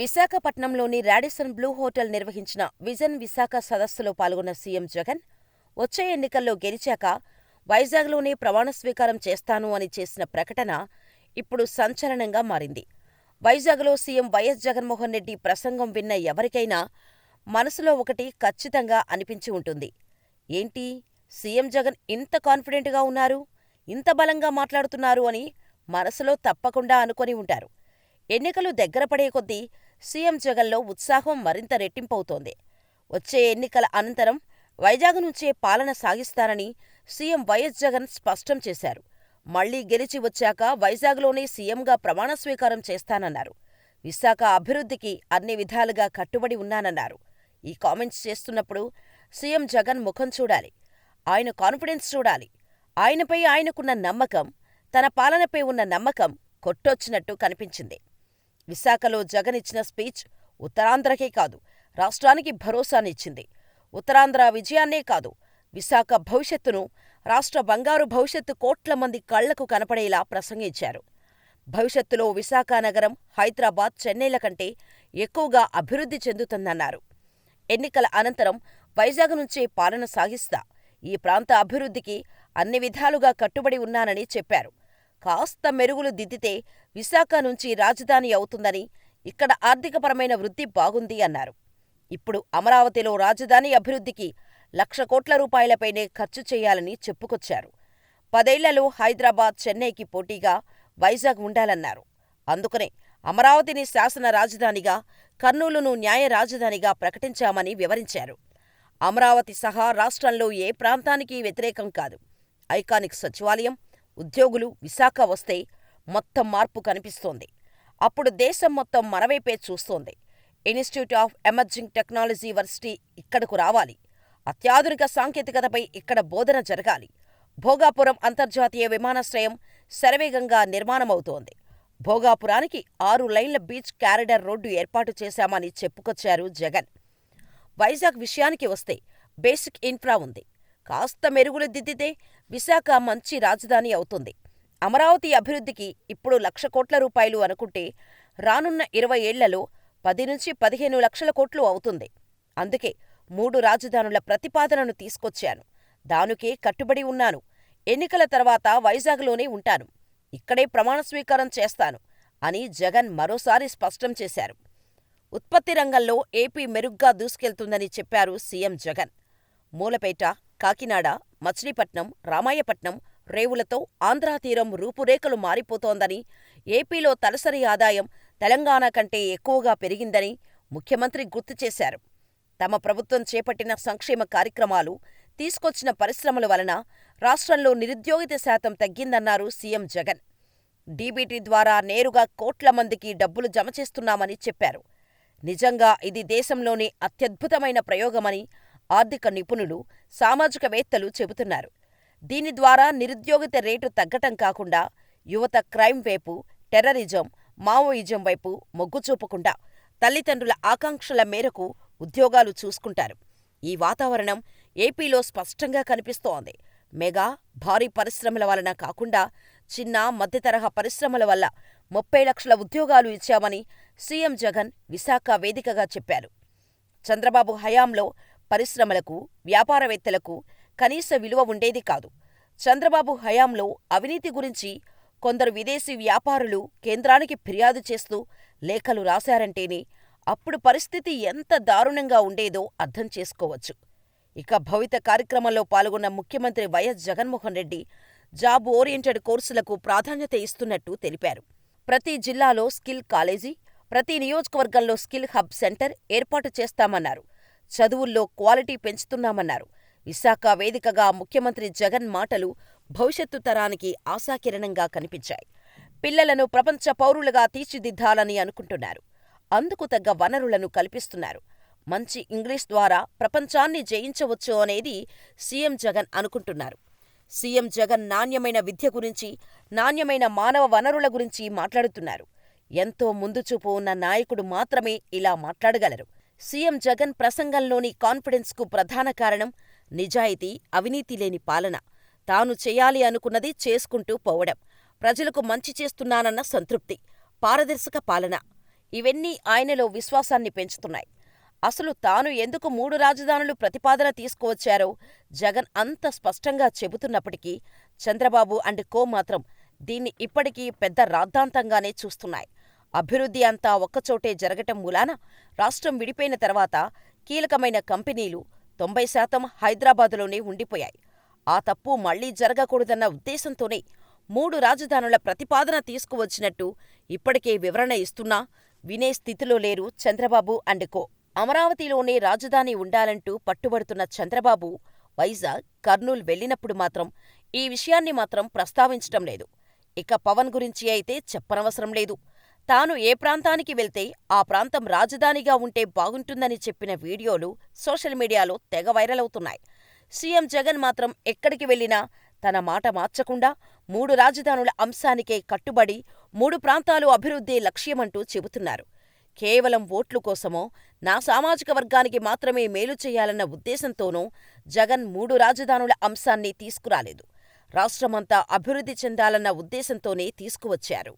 విశాఖపట్నంలోని Radisson blue hotel నిర్వహించిన vision Visakha సదస్సులో పాల్గొన్న సీఎం జగన్ వచ్చే ఎన్నికల్లో గెలిచాక వైజాగ్లోనే ప్రమాణస్వీకారం చేస్తాను అని చేసిన ప్రకటన ఇప్పుడు సంచలనంగా మారింది. వైజాగ్లో సీఎం వైఎస్ జగన్మోహన్ రెడ్డి ప్రసంగం విన్న ఎవరికైనా మనసులో ఒకటి ఖచ్చితంగా అనిపించి ఉంటుంది. ఏంటి సీఎం జగన్ ఇంత కాన్ఫిడెంట్గా ఉన్నారు, ఇంత బలంగా మాట్లాడుతున్నారు అని మనసులో తప్పకుండా అనుకొని ఉంటారు. ఎన్నికలు దగ్గరపడే కొద్దీ సీఎం జగన్లో ఉత్సాహం మరింత రెట్టింపవుతోంది. వచ్చే ఎన్నికల అనంతరం వైజాగ్ నుంచే పాలన సాగిస్తానని సీఎం వైఎస్ జగన్ స్పష్టం చేశారు. మళ్ళీ గెలిచి వచ్చాక వైజాగ్లోనే సీఎంగా ప్రమాణస్వీకారం చేస్తానన్నారు. విశాఖ అభివృద్ధికి అన్ని విధాలుగా కట్టుబడి ఉన్నానన్నారు. ఈ కామెంట్స్ చేస్తున్నప్పుడు సీఎం జగన్ ముఖం చూడాలి. ఆయన కాన్ఫిడెన్స్ చూడాలి. ఆయనపై ఆయనకున్న నమ్మకం, తన పాలనపై ఉన్న నమ్మకం కొట్టొచ్చినట్టు కనిపించింది. విశాఖలో జగన్ ఇచ్చిన స్పీచ్ ఉత్తరాంధ్రకే కాదు, రాష్ట్రానికి భరోసానిచ్చింది. ఉత్తరాంధ్ర విజయాన్నే కాదు, విశాఖ భవిష్యత్తును, రాష్ట్ర బంగారు భవిష్యత్తు కోట్ల మంది కళ్ళకు కనపడేలా ప్రసంగించారు. భవిష్యత్తులో విశాఖ నగరం హైదరాబాద్, చెన్నైల కంటే ఎక్కువగా అభివృద్ధి చెందుతుందన్నారు. ఎన్నికల అనంతరం వైజాగ్ నుంచే పాలన సాగిస్తా, ఈ ప్రాంత అభివృద్ధికి అన్ని విధాలుగా కట్టుబడి ఉన్నానని చెప్పారు. కాస్త మెరుగులు దిద్దితే విశాఖ నుంచి రాజధాని అవుతుందని, ఇక్కడ ఆర్థికపరమైన వృద్ధి బాగుంది అన్నారు. ఇప్పుడు అమరావతిలో రాజధాని అభివృద్ధికి లక్ష కోట్ల రూపాయలపైనే ఖర్చు చేయాలని చెప్పుకొచ్చారు. పదేళ్ళలో హైదరాబాద్, చెన్నైకి పోటీగా వైజాగ్ ఉండాలన్నారు. అందుకనే అమరావతిని శాసన రాజధానిగా, కర్నూలును న్యాయ రాజధానిగా ప్రకటించామని వివరించారు. అమరావతి సహా రాష్ట్రంలో ఏ ప్రాంతానికీ వ్యతిరేకం కాదు. ఐకానిక్ సచివాలయం, ఉద్యోగులు విశాఖ వస్తే మొత్తం మార్పు కనిపిస్తోంది. అప్పుడు దేశం మొత్తం మనవైపే చూస్తోంది. Institute of emerging technology varsity ఇక్కడకు రావాలి. అత్యాధునిక సాంకేతికతపై ఇక్కడ బోధన జరగాలి. భోగాపురం అంతర్జాతీయ విమానాశ్రయం శరవేగంగా నిర్మాణమవుతోంది. భోగాపురానికి ఆరు లైన్ల బీచ్ క్యారిడర్ రోడ్డు ఏర్పాటు చేశామని చెప్పుకొచ్చారు జగన్. వైజాగ్ విషయానికి వస్తే బేసిక్ ఇన్ఫ్రా ఉంది. కాస్త మెరుగులు దిద్దితే విశాఖ మంచి రాజధాని అవుతుంది. అమరావతి అభివృద్ధికి ఇప్పుడు లక్ష కోట్ల రూపాయలు అనుకుంటే రానున్న ఇరవై ఏళ్ళలో పది నుంచి పదిహేను లక్షల కోట్లు అవుతుంది. అందుకే మూడు రాజధానుల ప్రతిపాదనను తీసుకొచ్చాను. దానికే కట్టుబడి ఉన్నాను. ఎన్నికల తర్వాత వైజాగ్లోనే ఉంటాను. ఇక్కడే ప్రమాణస్వీకారం చేస్తాను అని జగన్ మరోసారి స్పష్టం చేశారు. ఉత్పత్తి రంగంలో ఏపీ మెరుగ్గా దూసుకెళ్తుందని చెప్పారు సీఎం జగన్. మూలపేట, కాకినాడ, మచిలీపట్నం, రామాయపట్నం, రేవులతో ఆంధ్రా తీరం రూపురేఖలు మారిపోతోందని, ఏపీలో తలసరి ఆదాయం తెలంగాణ కంటే ఎక్కువగా పెరిగిందని ముఖ్యమంత్రి గుర్తు చేశారు. తమ ప్రభుత్వం చేపట్టిన సంక్షేమ కార్యక్రమాలు, తీసుకొచ్చిన పరిశ్రమల వలన రాష్ట్రంలో నిరుద్యోగిత శాతం తగ్గిందన్నారు సీఎం జగన్. డీబీటీ ద్వారా నేరుగా కోట్ల మందికి డబ్బులు జమ చేస్తున్నామని చెప్పారు. నిజంగా ఇది దేశంలోనే అత్యద్భుతమైన ప్రయోగమని ఆర్థిక నిపుణులు, సామాజికవేత్తలు చెబుతున్నారు. దీని ద్వారా నిరుద్యోగిత రేటు తగ్గటం కాకుండా యువత క్రైమ్ వైపు, టెర్రరిజం, మావోయిజం వైపు మొగ్గు చూపకుండా తల్లిదండ్రుల ఆకాంక్షల మేరకు ఉద్యోగాలు చూసుకుంటారు. ఈ వాతావరణం ఏపీలో స్పష్టంగా కనిపిస్తోంది. మెగా, భారీ పరిశ్రమల వలన కాకుండా చిన్న, మధ్యతరహా పరిశ్రమల వల్ల ముప్పై లక్షల ఉద్యోగాలు ఇచ్చామని సీఎం జగన్ విశాఖ వేదికగా చెప్పారు. చంద్రబాబు హయాంలో పరిశ్రమలకు, వ్యాపారవేత్తలకు కనీస విలువ ఉండేది కాదు. చంద్రబాబు హయాంలో అవినీతి గురించి కొందరు విదేశీ వ్యాపారులు కేంద్రానికి ఫిర్యాదు చేస్తూ లేఖలు రాశారంటేనే అప్పుడు పరిస్థితి ఎంత దారుణంగా ఉండేదో అర్థం చేసుకోవచ్చు. ఇక భవిత కార్యక్రమంలో పాల్గొన్న ముఖ్యమంత్రి YS Jaganmohan Reddy job oriented కోర్సులకు ప్రాధాన్యత ఇస్తున్నట్టు తెలిపారు. ప్రతి జిల్లాలో స్కిల్ కాలేజీ, ప్రతి నియోజకవర్గంలో స్కిల్ హబ్ సెంటర్ ఏర్పాటు చేస్తామన్నారు. చదువుల్లో క్వాలిటీ పెంచుతున్నామన్నారు. విశాఖ వేదికగా ముఖ్యమంత్రి జగన్ మాటలు భవిష్యత్తు తరానికి ఆశాకిరణంగా కనిపించాయి. పిల్లలను ప్రపంచ పౌరులుగా తీర్చిదిద్దాలని అనుకుంటున్నారు. అందుకు తగ్గ వనరులను కల్పిస్తున్నారు. మంచి ఇంగ్లీష్ ద్వారా ప్రపంచాన్ని జయించవచ్చు అనేది సీఎం జగన్ అనుకుంటున్నారు. సీఎం జగన్ నాణ్యమైన విద్య గురించి, నాణ్యమైన మానవ వనరుల గురించి మాట్లాడుతున్నారు. ఎంతో ముందుచూపు ఉన్న నాయకుడు మాత్రమే ఇలా మాట్లాడగలరు. సీఎం జగన్ ప్రసంగంలోని కాన్ఫిడెన్స్కు ప్రధాన కారణం నిజాయితీ, అవినీతి లేని పాలన. తాను చేయాలి అనుకున్నది చేసుకుంటూ పోవడం. ప్రజలకు మంచి చేస్తున్నానన్న సంతృప్తి. పారదర్శక పాలన. ఇవన్నీ ఆయనలో విశ్వాసాన్ని పెంచుతున్నాయి. అసలు తాను ఎందుకు మూడు రాజధానులు ప్రతిపాదన తీసుకువచ్చారో జగన్ అంత స్పష్టంగా చెబుతున్నప్పటికీ చంద్రబాబు అండ్ కో మాత్రం దీన్ని ఇప్పటికీ పెద్ద రాద్ధాంతంగానే చూస్తున్నాయి. అభివృద్ధి అంతా ఒక్కచోటే జరగటం మూలాన రాష్ట్రం విడిపోయిన తర్వాత కీలకమైన కంపెనీలు తొంభై శాతం హైదరాబాదులోనే ఉండిపోయాయి. ఆ తప్పు మళ్ళీ జరగకూడదన్న ఉద్దేశంతోనే మూడు రాజధానుల ప్రతిపాదన తీసుకువచ్చినట్టు ఇప్పటికే వివరణ ఇస్తున్నా వినే స్థితిలో లేరు చంద్రబాబు అండ్ కో. అమరావతిలోనే రాజధాని ఉండాలంటూ పట్టుబడుతున్న చంద్రబాబు వైజాగ్, కర్నూల్ వెళ్ళినప్పుడు మాత్రం ఈ విషయాన్ని మాత్రం ప్రస్తావించటం లేదు. ఇక పవన్ గురించి అయితే చెప్పనవసరం లేదు. తాను ఏ ప్రాంతానికి వెళ్తే ఆ ప్రాంతం రాజధానిగా ఉంటే బాగుంటుందని చెప్పిన వీడియోలు సోషల్ మీడియాలో తెగ వైరల్ అవుతున్నాయి సీఎం జగన్ మాత్రం ఎక్కడికి వెళ్ళినా తన మాట మార్చకుండా మూడు రాజధానుల అంశానికే కట్టుబడి మూడు ప్రాంతాలు అభివృద్ధే లక్ష్యమంటూ చెబుతున్నారు. కేవలం ఓట్లు కోసమో, నా సామాజిక వర్గానికి మాత్రమే మేలు చేయాలన్న ఉద్దేశంతోనూ జగన్ మూడు రాజధానుల అంశాన్ని తీసుకురాలేదు. రాష్ట్రమంతా అభివృద్ధి చెందాలన్న ఉద్దేశంతోనే తీసుకువచ్చారు.